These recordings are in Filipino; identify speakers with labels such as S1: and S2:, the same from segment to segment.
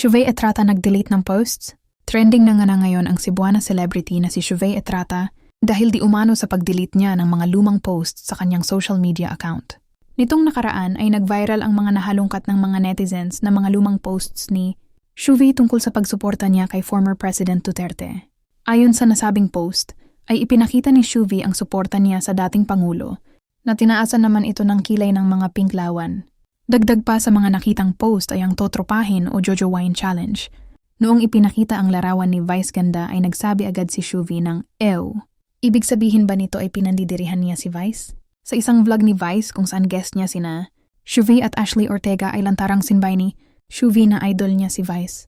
S1: Shuve Etrata nag-delete ng posts? Trending na nga na ngayon ang Cebuana celebrity na si Shuve Etrata dahil di umano sa pag-delete niya ng mga lumang posts sa kanyang social media account. Nitong nakaraan ay nag-viral ang mga nahalungkat ng mga netizens na mga lumang posts ni Shuve tungkol sa pagsuporta niya kay former President Duterte. Ayon sa nasabing post, ay ipinakita ni Shuve ang suporta niya sa dating Pangulo na tinaasan naman ito ng kilay ng mga pinklawan. Dagdag pa sa mga nakitang post ay ang Totropahin o Jojo Wine Challenge. Noong ipinakita ang larawan ni Vice Ganda ay nagsabi agad si Shuvi ng Ew. Ibig sabihin ba nito ay pinandidirihan niya si Vice? Sa isang vlog ni Vice kung saan guest niya sina Shuvi at Ashley Ortega ay lantarang sinbay ni Shuvi na idol niya si Vice.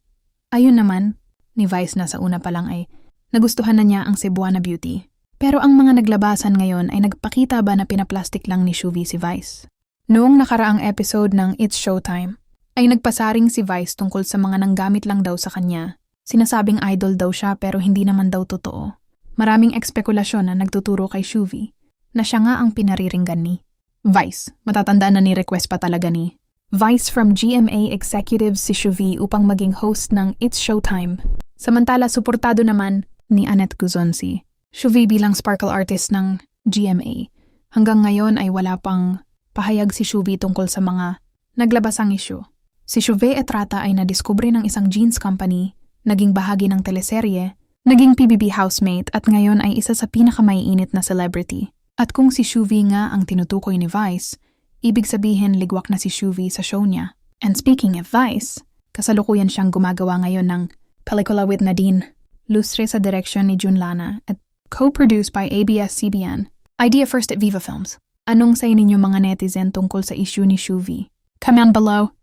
S1: Ayun naman, ni Vice na sa una pa lang ay nagustuhan na niya ang Cebuana Beauty. Pero ang mga naglabasan ngayon ay nagpakita ba na pinaplastic lang ni Shuvi si Vice? Noong nakaraang episode ng It's Showtime, ay nagpasaring si Vice tungkol sa mga nanggamit lang daw sa kanya. Sinasabing idol daw siya pero hindi naman daw totoo. Maraming ekspekulasyon na nagtuturo kay Shuvi na siya nga ang pinariringgan ni Vice. Matatandaan na ni-request pa talaga ni Vice from GMA Executives si Shuvi upang maging host ng It's Showtime. Samantala, suportado naman ni Annette Guzonsi. Shuvi bilang sparkle artist ng GMA. Hanggang ngayon ay wala pang pahayag si Shuvi tungkol sa mga naglabasang isyu. Si Shuve Etrata ay nadiskubre ng isang jeans company, naging bahagi ng teleserye, naging PBB housemate at ngayon ay isa sa pinakamaiinit na celebrity. At kung si Shuvi nga ang tinutukoy ni Vice, ibig sabihin ligwak na si Shuvi sa show niya. And speaking of Vice, kasalukuyan siyang gumagawa ngayon ng pelikula with Nadine, lustre sa direksyon ni Jun Lana at co-produced by ABS-CBN. Idea first at Viva Films. Anong say ninyo mga netizen tungkol sa issue ni Shuvi? Comment below.